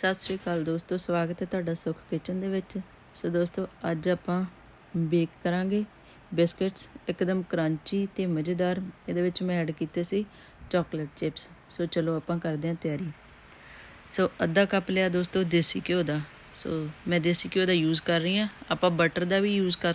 ਸਤਿ ਸ਼੍ਰੀ ਅਕਾਲ ਦੋਸਤੋ, ਸਵਾਗਤ ਹੈ ਤੁਹਾਡਾ ਸੁਖ ਕਿਚਨ ਦੇ ਵਿੱਚ। ਸੋ ਦੋਸਤੋ, ਅੱਜ ਆਪਾਂ ਬੇਕ ਕਰਾਂਗੇ ਬਿਸਕਟਸ, ਇੱਕਦਮ ਕਰੰਚੀ ਤੇ ਮਜ਼ੇਦਾਰ। ਇਹਦੇ ਵਿੱਚ ਮੈਂ ਐਡ ਕੀਤੇ ਸੀ ਚਾਕਲੇਟ ਚਿਪਸ। ਸੋ ਚਲੋ ਆਪਾਂ ਕਰਦੇ ਹਾਂ ਤਿਆਰੀ। ਸੋ ਅੱਧਾ ਕੱਪ ਲਿਆ ਦੋਸਤੋ, ਦੇਸੀ ਘਿਓ ਦਾ। ਸੋ ਮੈਂ ਦੇਸੀ ਘਿਓ ਦਾ ਯੂਜ਼ ਕਰ ਰਹੀ ਹਾਂ। ਆਪਾਂ ਬਟਰ ਦਾ ਵੀ ਯੂਜ਼ ਕਰ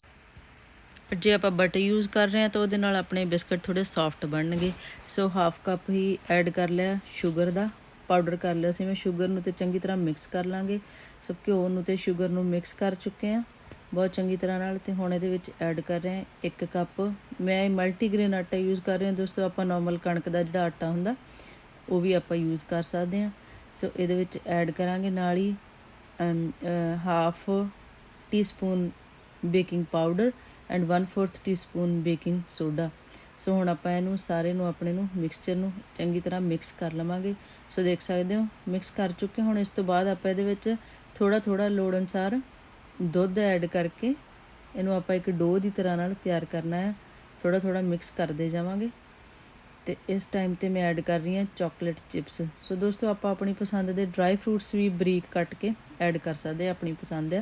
ਜੇ ਆਪਾਂ ਬਟਰ ਯੂਜ਼ ਕਰ ਰਹੇ ਹਾਂ ਤਾਂ ਉਹਦੇ ਨਾਲ ਆਪਣੇ ਬਿਸਕਟ ਥੋੜੇ ਸੌਫਟ ਬਣਨਗੇ। ਸੋ ਹਾਫ ਕੱਪ ਹੀ ਐਡ ਕਰ ਲਿਆ ਸ਼ੂਗਰ ਦਾ। ਪਾਊਡਰ ਕਰ ਲਿਆ ਸੀ ਮੈਂ ਸ਼ੂਗਰ ਨੂੰ ਤੇ ਚੰਗੀ ਤਰ੍ਹਾਂ ਮਿਕਸ ਕਰ ਲਾਂਗੇ। ਸੋ ਘਿਓ ਨੂੰ ਤੇ ਸ਼ੂਗਰ ਨੂੰ ਮਿਕਸ ਕਰ ਚੁੱਕੇ ਆ ਬਹੁਤ ਚੰਗੀ ਤਰ੍ਹਾਂ ਨਾਲ ਤੇ ਹੁਣ ਇਹਦੇ ਵਿੱਚ ਐਡ ਕਰ ਰਹੇ ਹਾਂ ਇੱਕ ਕੱਪ ਮੈਂ ਮਲਟੀਗ੍ਰੇਨ ਆਟਾ ਯੂਜ਼ ਕਰ ਰਹੀ ਹਾਂ, ਦੋਸਤੋ, ਆਪਾਂ ਨਾਰਮਲ ਕਣਕ ਦਾ ਜਿਹੜਾ ਆਟਾ ਹੁੰਦਾ, ਉਹ ਵੀ ਆਪਾਂ ਯੂਜ਼ ਕਰ ਸਕਦੇ ਹਾਂ। ਸੋ ਇਹਦੇ ਵਿੱਚ ਐਡ ਕਰਾਂਗੇ ਨਾਲ ਹੀ half teaspoon baking powder and 1/4 teaspoon baking soda so ਹੁਣ ਆਪਾਂ ਇਹਨੂੰ ਸਾਰੇ ਨੂੰ ਆਪਣੇ ਨੂੰ ਮਿਕਸਚਰ ਨੂੰ ਚੰਗੀ ਤਰ੍ਹਾਂ ਮਿਕਸ ਕਰ ਲਵਾਂਗੇ। ਸੋ ਦੇਖ ਸਕਦੇ ਹੋ ਮਿਕਸ ਕਰ ਚੁੱਕੇ ਹੁਣ ਇਸ ਤੋਂ ਬਾਅਦ ਆਪਾਂ ਇਹਦੇ ਵਿੱਚ ਥੋੜਾ ਥੋੜਾ ਲੋੜ ਅਨੁਸਾਰ ਦੁੱਧ ਐਡ ਕਰਕੇ ਇਹਨੂੰ ਆਪਾਂ ਇੱਕ ਡੋ ਦੀ ਤਰ੍ਹਾਂ ਨਾਲ ਤਿਆਰ ਕਰਨਾ ਹੈ। ਥੋੜਾ ਥੋੜਾ ਮਿਕਸ ਕਰਦੇ ਜਾਵਾਂਗੇ। ਤੇ ਇਸ ਟਾਈਮ ਤੇ ਮੈਂ ਐਡ ਕਰ ਰਹੀ ਹਾਂ ਚਾਕਲੇਟ ਚਿਪਸ ਸੋ ਦੋਸਤੋ, ਆਪਾਂ ਆਪਣੀ ਪਸੰਦ ਦੇ ਡਰਾਈ ਫਰੂਟਸ ਵੀ ਬਰੀਕ ਕੱਟ ਕੇ ਐਡ ਕਰ ਸਕਦੇ ਆ ਆਪਣੀ ਪਸੰਦ ਆ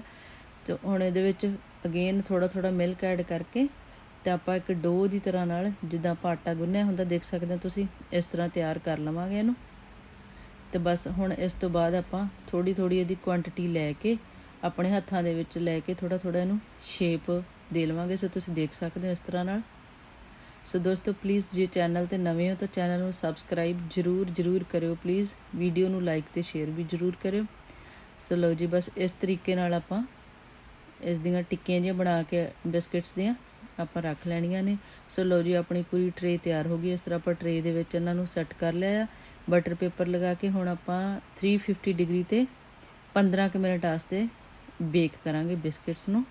ਤੇ ਹੁਣ ਇਹਦੇ ਵਿੱਚ ਅਗੇਨ ਥੋੜਾ ਥੋੜਾ ਮਿਲਕ ਐਡ ਕਰਕੇ ਤੇ ਆਪਾਂ ਇੱਕ ਡੋ ਦੀ ਤਰ੍ਹਾਂ ਨਾਲ ਜਿੱਦਾਂ ਆਪਾਂ ਆਟਾ ਗੁੰਨਿਆ ਹੁੰਦਾ, ਦੇਖ ਸਕਦੇ ਹੋ ਤੁਸੀਂ, ਇਸ ਤਰ੍ਹਾਂ ਤਿਆਰ ਕਰ ਲਵਾਂਗੇ ਇਹਨੂੰ। ਤੇ ਬਸ ਹੁਣ ਇਸ ਤੋਂ ਬਾਅਦ ਆਪਾਂ ਥੋੜੀ ਥੋੜੀ ਇਹਦੀ ਕੁਆਂਟੀਟੀ ਲੈ ਕੇ, ਆਪਣੇ ਹੱਥਾਂ ਦੇ ਵਿੱਚ ਲੈ ਕੇ ਥੋੜਾ ਥੋੜਾ ਇਹਨੂੰ ਸ਼ੇਪ ਦੇ ਲਵਾਂਗੇ। ਸੋ ਤੁਸੀਂ ਦੇਖ ਸਕਦੇ ਹੋ ਇਸ ਤਰ੍ਹਾਂ ਨਾਲ। ਸੋ ਦੋਸਤੋ ਪਲੀਜ਼ ਜੇ ਚੈਨਲ ਤੇ ਨਵੇਂ ਹੋ ਤਾਂ ਚੈਨਲ ਨੂੰ ਸਬਸਕ੍ਰਾਈਬ ਜਰੂਰ ਜਰੂਰ ਕਰਿਓ ਪਲੀਜ਼ ਵੀਡੀਓ ਨੂੰ ਲਾਈਕ ਤੇ ਸ਼ੇਅਰ ਵੀ ਜਰੂਰ ਕਰਿਓ। ਸੋ ਲਓ ਜੀ, ਬਸ ਇਸ ਤਰੀਕੇ ਨਾਲ ਆਪਾਂ ਇਸ ਦੀਆਂ ਟਿੱਕੀਆਂ ਜਿਹੀਆਂ ਬਣਾ ਕੇ ਬਿਸਕਟਸ ਦੀਆਂ ਆਪਾਂ ਰੱਖ ਲੈਣੀਆਂ ਨੇ। ਸੋ ਲਓ ਜੀ, ਆਪਣੀ ਪੂਰੀ ਟਰੇ ਤਿਆਰ ਹੋ ਗਈ। ਇਸ ਤਰ੍ਹਾਂ ਆਪਾਂ ਟਰੇ ਦੇ ਵਿੱਚ ਇਹਨਾਂ ਨੂੰ ਸੈੱਟ ਕਰ ਲਿਆ ਆ। ਬਟਰ ਪੇਪਰ ਲਗਾ ਕੇ ਹੁਣ ਆਪਾਂ 350 ਡਿਗਰੀ ਤੇ 15 ਕੁ ਮਿੰਟ ਵਾਸਤੇ ਬੇਕ ਕਰਾਂਗੇ ਬਿਸਕਟਸ ਨੂੰ।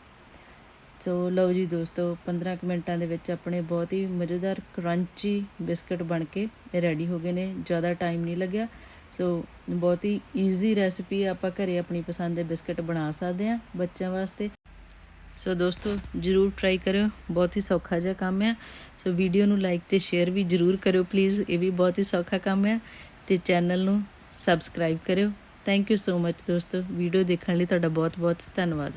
ਸੋ ਲਓ ਜੀ ਦੋਸਤੋ 15 ਕੁ ਮਿੰਟਾਂ ਦੇ ਵਿੱਚ ਆਪਣੇ ਬਹੁਤ ਹੀ ਮਜ਼ੇਦਾਰ ਕਰੰਚੀ ਬਿਸਕਟ ਬਣ ਕੇ ਰੈਡੀ ਹੋ ਗਏ ਨੇ। ਜ਼ਿਆਦਾ ਟਾਈਮ ਨਹੀਂ ਲੱਗਿਆ। ਸੋ ਬਹੁਤ ਹੀ ਈਜ਼ੀ ਰੈਸਪੀ ਆਪਾਂ ਘਰੇ ਆਪਣੀ ਪਸੰਦ ਦੇ ਬਿਸਕਟ ਬਣਾ ਸਕਦੇ ਆ ਬੱਚਿਆਂ ਵਾਸਤੇ। ਸੋ ਦੋਸਤੋ, ਜਰੂਰ ਟਰਾਈ ਕਰਿਓ। ਬਹੁਤ ਹੀ ਸੌਖਾ ਜਿਹਾ ਕੰਮ ਹੈ ਸੋ ਵੀਡੀਓ ਨੂੰ ਲਾਈਕ ਤੇ ਸ਼ੇਅਰ ਵੀ ਜਰੂਰ ਕਰਿਓ ਪਲੀਜ਼ ਇਹ ਵੀ ਬਹੁਤ ਹੀ ਸੌਖਾ ਕੰਮ ਹੈ ਤੇ ਚੈਨਲ ਨੂੰ ਸਬਸਕ੍ਰਾਈਬ ਕਰਿਓ। ਥੈਂਕ ਯੂ ਸੋ ਮੱਚ ਦੋਸਤੋ। ਵੀਡੀਓ ਦੇਖਣ ਲਈ ਤੁਹਾਡਾ ਬਹੁਤ ਬਹੁਤ ਧੰਨਵਾਦ।